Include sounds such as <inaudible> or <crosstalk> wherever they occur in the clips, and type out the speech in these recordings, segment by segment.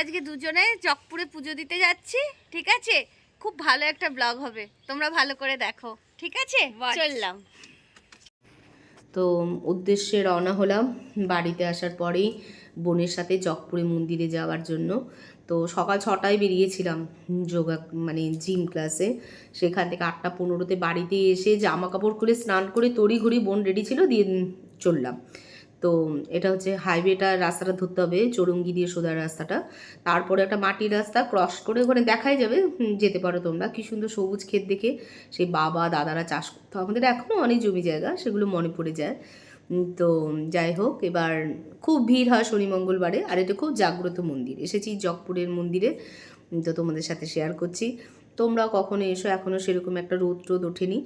আজকে দুজনে চকপুরে পুজো দিতে যাচ্ছি ঠিক আছে? খুব ভালো একটা ব্লগ হবে। তোমরা ভালো করে দেখো ঠিক আছে? চললাম। তো উদ্দেশ্যে রওনা হলাম বাড়িতে আসার পরেই বোনের সাথে চকপুরে মন্দিরে যাওয়ার জন্য। তো সকাল ছটায় বেরিয়েছিলাম যোগা মানে জিম ক্লাসে সেখান থেকে আটটা পনেরোতে বাড়িতে এসে জামা কাপড় খুলে স্নান করে তড়ি ঘড়ি বোন রেডি ছিল দিয়ে চললাম। তো এটা হচ্ছে হাইওয়েটা রাস্তাটা ধরতে হবে, চৌরঙ্গি দিয়ে সোজা রাস্তাটা। তারপরে একটা মাটির রাস্তা ক্রস করে ওখানে দেখাই যাবে যেতে পারো তোমরা। কি সুন্দর সবুজ ক্ষেত দেখে। সেই বাবা, দাদারা চাষ করতো। আমাদের এখনও অনেক জমি জায়গা, সেগুলো মনে পড়ে যায়। তো যাই হোক, এবার খুব ভিড় হয় শনি মঙ্গলবারে। আর এটা খুব জাগ্রত মন্দির। এসেছি জগপুরের মন্দিরে। তো তোমাদের সাথে শেয়ার করছি। তোমরা কখনো এসো? এখনও সেরকম একটা রোদ টোদ ওঠেনি।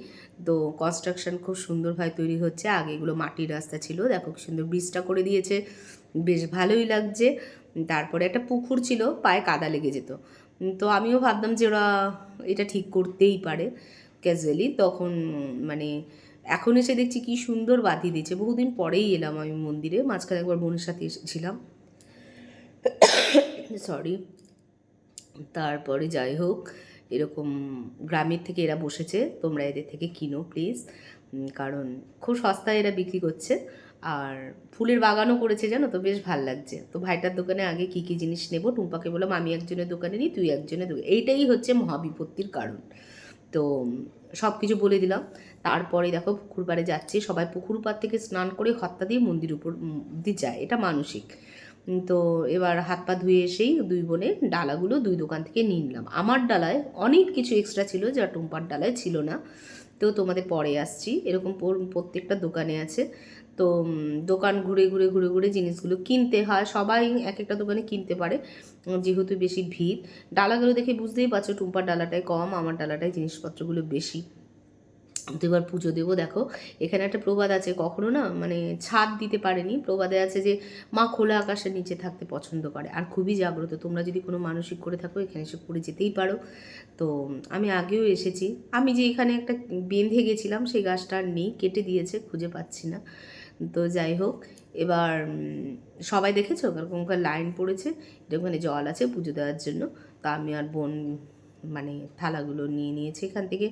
তো কনস্ট্রাকশন খুব সুন্দরভাবে তৈরি হচ্ছে। আগে এগুলো মাটির রাস্তা ছিল। দেখো কি সুন্দর ব্রিজটা করে দিয়েছে। বেশ ভালোই লাগছে। তারপরে একটা পুকুর ছিল, পায়ে কাদা লেগে যেত। তো আমিও ভাবতাম যে ওরা এটা ঠিক করতেই পারে ক্যাজুয়ালি তখন মানে এখন এসে দেখছি কি সুন্দর বাতি দিয়েছে। বহুদিন পরেই এলাম আমি মন্দিরে। মাঝখানে একবার বোনের সাথে এসেছিলাম সরি <coughs> তারপরে যাই হোক। এরকম গ্রামের থেকে এরা বসেছে, তোমরা এদের থেকে কিনো প্লিজ কারণ খুব সস্তায় এরা বিক্রি করছে। আর ফুলের বাগানও করেছে জানো তো, বেশ ভালো লাগছে। তো ভাইটার দোকানে আগে কী কী জিনিস নেব? টুম্পাকে বললাম, আমি একজনের দোকানে নিই, তুই একজনের দোকানে এইটাই হচ্ছে মহাবিপত্তির কারণ। তো সব কিছু বলে দিলাম। তারপরে দেখো, পুকুর পাড়ে যাচ্ছি। সবাই পুকুর পাড় থেকে স্নান করে হত্যা দিয়ে মন্দির উপর দিয়ে যায়। এটা মানসিক। তো এবার হাত পা ধুয়ে এসেই দুই বোনে ডালাগুলো দুই দোকান থেকে নিয়ে নিলাম। আমার ডালায় অনেক কিছু এক্সট্রা ছিল যা টুম্পার ডালায় ছিল না। তো তোমাদের পরে আসছি। এরকম পর- প্রত্যেকটা দোকানে আছে। তো দোকান ঘুরে ঘুরে ঘুরে ঘুরে জিনিসগুলো কিনতে হয়। সবাই এক একটা দোকানে কিনতে পারে। যেহেতু বেশি ভিড়। ডালাগুলো দেখে বুঝতেই পারছ টুম্পার ডালাটাই কম, আমার ডালাটায় জিনিসপত্রগুলো বেশি। তো এবার পুজো দেবো, দেখো। এখানে একটা প্রবাদ আছে, কখনো না মানে ছাদ দিতে পারেনি। প্রবাদে আছে যে, মা খোলা আকাশের নিচে থাকতে পছন্দ করে। আর খুবই জাগ্রত, তোমরা যদি কোনো মানসিক করে থাকো, এখানে এসে পড়ে যেতেই পারো। তো আমি আগেও এসেছি। আমি যে এখানে একটা বেঁধে গেছিলাম, সেই গাছটা আর নেই, কেটে দিয়েছে, খুঁজে পাচ্ছি না। তো যাই হোক, এবার সবাই দেখেছ? এরকম করে লাইন পড়েছে, এটা ওখানে জল আছে পুজো দেওয়ার জন্য। তা আমি আর বোন মানে থালাগুলো নিয়ে নিয়েছে এখান থেকে।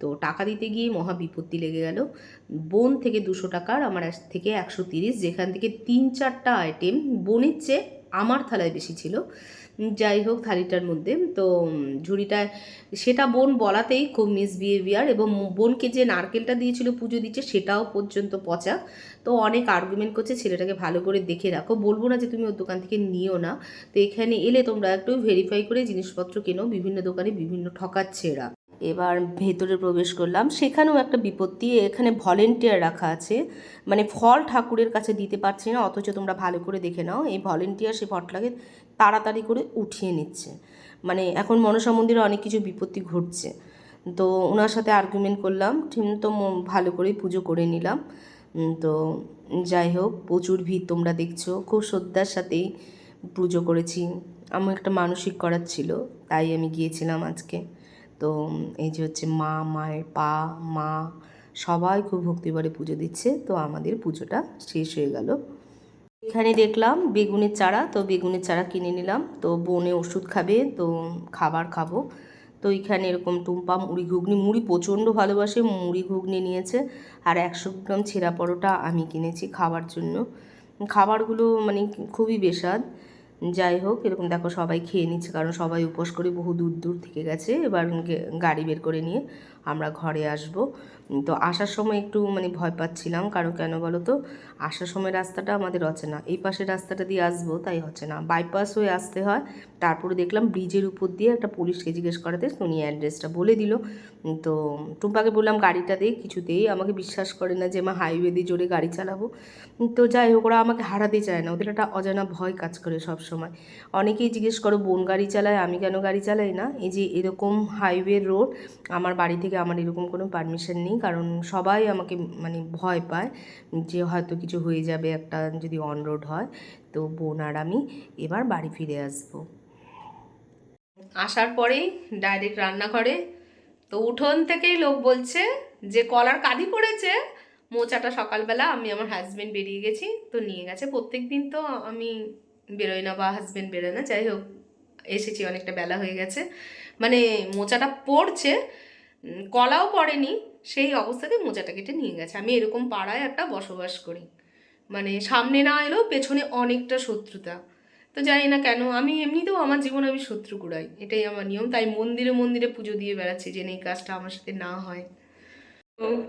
তো টাকা দিতে গিয়ে মহা বিপত্তি লেগে গেল। বোন থেকে দুশো টাকার, আমার থেকে একশো তিরিশ, যেখান থেকে তিন চারটা আইটেম বোনের চেয়ে আমার থালায় বেশি ছিল। যাই হোক থালিটার মধ্যে, তো ঝুড়িটা, সেটা বোন বলাতেই খুব মিসবিহেভিয়ার এবং বোনকে যে নারকেলটা দিয়েছিল পুজো দিচ্ছে সেটাও পর্যন্ত পচা। তো অনেক আর্গুমেন্ট করছে, ছেলেটাকে ভালো করে দেখে রাখো। বলব না যে তুমি ওর দোকান থেকে নিও না। তো এখানে এলে তোমরা একটু ভেরিফাই করে জিনিসপত্র কেনো। বিভিন্ন দোকানে বিভিন্ন ঠকাচ্ছে এরা। এবার ভেতরে প্রবেশ করলাম। সেখানেও একটা বিপত্তি, এখানে ভলেন্টিয়ার রাখা আছে। মানে ফল ঠাকুরের কাছে দিতে পারছি না, অথচ তোমরা ভালো করে দেখে নাও, এই ভলেন্টিয়ার সে ফটলাকে তাড়াতাড়ি করে উঠিয়ে নিচ্ছে। মানে এখন মনসা মন্দিরে অনেক কিছু বিপত্তি ঘটছে। তো ওনার সাথে আর্গুমেন্ট করলাম, ঠিক তো ভালো করেই পুজো করে নিলাম। তো যাই হোক, প্রচুর ভিড় তোমরা দেখছ, খুব শ্রদ্ধার সাথেই পুজো করেছি। আমার একটা মানসিক করার ছিল, তাই আমি গিয়েছিলাম আজকে। তো এই যে হচ্ছে মা, মায়ের পা, মা সবাই খুব ভক্তিভরে পুজো দিচ্ছে। তো আমাদের পুজোটা শেষ হয়ে গেল। এখানে দেখলাম বেগুনের চারা, তো বেগুনের চারা কিনে নিলাম। তো বনে ওষুধ খাবে, তো খাবার খাব। তো এখানে এরকম টুম্পা মুড়ি ঘুগনি, মুড়ি প্রচণ্ড ভালোবাসে, মুড়ি ঘুগনি নিয়েছে। আর একশো গ্রাম ছেঁড়া পরোটা আমি কিনেছি খাবার জন্য। খাবারগুলো মানে খুবই বেস্বাদ যাই হোক, এরকম দেখো সবাই খেয়ে নিচ্ছে, কারণ সবাই উপোস করে বহু দূর দূর থেকে গেছে। এবার গাড়ি বের করে নিয়ে আমরা ঘরে আসব। তো আসার সময় একটু মানে ভয় পাচ্ছিলাম, কারণ কেন বলো তো, আসার সময় রাস্তাটা আমাদের অচেনা। এই পাশের রাস্তাটা দিয়ে আসব, তাই হচ্ছে না। বাইপাস হয়ে আসতে হয়, তারপরে দেখলাম ব্রিজের উপর দিয়ে একটা পুলিশকে জিজ্ঞেস করাতে উনি অ্যাড্রেসটা বলে দিল। তো টুম্পাকে বললাম, গাড়িটা দিয়ে কিছুতেই আমাকে বিশ্বাস করে না যে আমার হাইওয়ে দিয়ে জোরে গাড়ি চালাবো। তো যাই হোক, ওরা আমাকে হারাতে চায় না। ওদের একটা অজানা ভয় কাজ করে সব সময়। অনেকেই জিজ্ঞেস করো, বোন গাড়ি চালায়, আমি কেন গাড়ি চালাই না? এই যে এরকম হাইওয়ে রোড আমার বাড়ি থেকে আমার এরকম কোনো পারমিশন নেই, কারণ সবাই আমাকে মানে ভয় পায় যে হয়তো কিছু হয়ে যাবে একটা যদি অন রোড হয়। তো বোন আর আমি এবার বাড়ি ফিরে আসব। আসার পরেই ডাইরেক্ট রান্নাঘরে, তো উঠোন থেকেই লোক বলছে যে, কলার কাঁদি পড়েছে। মোচাটা সকালবেলা আমি আমার হাজব্যান্ড বেরিয়ে গেছি, তো নিয়ে গেছে। প্রত্যেক দিন তো আমি বেরোয় না বা হাজবেন্ড বেরোয় না, যাই হোক, এসেছি, অনেকটা বেলা হয়ে গেছে। মানে মোচাটা পড়ছে কলাও পড়েনি, সেই অবস্থাতে মোচাটা কেটে নিয়ে গেছে। আমি এরকম পাড়ায় একটা বসবাস করি। মানে সামনে না এলেও পেছনে অনেকটা শত্রুতা। তো জানি না কেন, আমি এমনিতেও আমার জীবন আমি শত্রু কুড়াই, এটাই আমার নিয়ম। তাই মন্দিরে মন্দিরে পুজো দিয়ে বেড়াচ্ছি যে এই কাজটা আমার সাথে না হয়।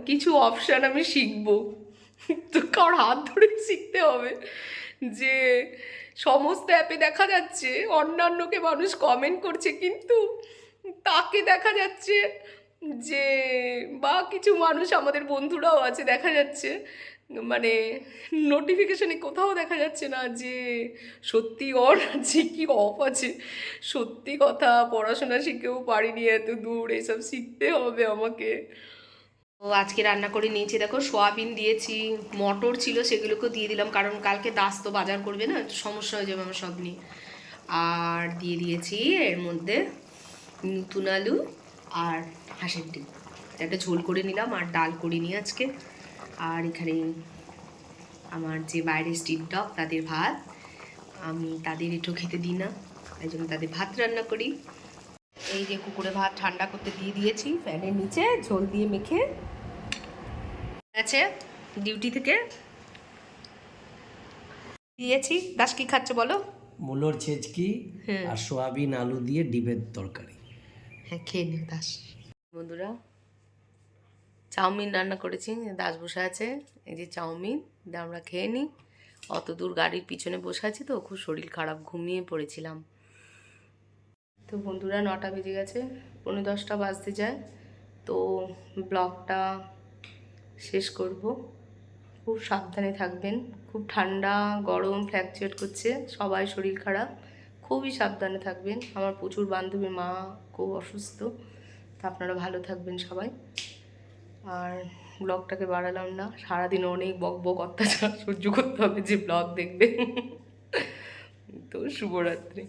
কিছু অপশান আমি শিখব। তো কার হাত ধরে শিখতে হবে। যে সমস্ত অ্যাপে দেখা যাচ্ছে অন্যান্যকে মানুষ কমেন্ট করছে, কিন্তু তাকে দেখা যাচ্ছে যে বা কিছু মানুষ আমাদের বন্ধুরাও আছে, দেখা যাচ্ছে মানে নোটিফিকেশনে কোথাও দেখা যাচ্ছে না যে সত্যি অন আছে কি অফ আছে। সত্যি কথা, পড়াশোনা শিখেও পারিনি এত দূর, এসব শিখতে হবে আমাকে। ও আজকে রান্না করে নিয়েছি, দেখো সোয়াবিন দিয়েছি, মটর ছিল সেগুলোকেও দিয়ে দিলাম, কারণ কালকে দাস তো বাজার করবে না সমস্যা হয়ে যাবে আমার সব নিয়ে। আর দিয়ে দিয়েছি এর মধ্যে নতুন আলু আর হাঁসের ডিম। একটা ঝোল করে নিলাম আর ডাল করে নিই আজকে। আর এখানে আমার যে বাইরের স্ট্রিট ডগ তাদের ভাত। আমি তাদের একটু খেতে দিই না, তাই জন্য তাদের ভাত রান্না করি। এই যে কুকুরে ভাত ঠান্ডা করতে দিয়ে দিয়েছি ফ্যানের নিচে ঝোল দিয়ে মেখে আছে ডিউটি থেকে। দিয়েছি। দাস কি খাচ্ছে বলো? মূলোর ছেচকি হ্যাঁ। আর সোয়াবিন আলু দিয়ে ডিমের তরকারি। হ্যাঁ খেয়ে নে দাস। বন্ধুরা চাউমিন রান্না করেছি দাস বসে আছে। এই যে চাউমিন আমরা খেয়ে নিই। অত দূর গাড়ির পিছনে বসে আছি তো খুব শরীর খারাপ ঘুমিয়ে পড়েছিলাম। তো বন্ধুরা নটা বেজে গেছে পনেরো দশটা বাজতে যায়। তো ব্লগটা শেষ করব। খুব সাবধানে থাকবেন, খুব ঠান্ডা, গরম ফ্ল্যাকচুয়েট করছে, সবাই শরীর খারাপ, খুবই সাবধানে থাকবেন। আমার প্রচুর বান্ধবী মা খুব অসুস্থ, তা আপনারা ভালো থাকবেন সবাই। আর ব্লগটাকে বাড়ালাম না, সারাদিন অনেক বক বক অত্যাচার সহ্য করতে হবে যে ব্লগ দেখবে। তো শুভরাত্রি।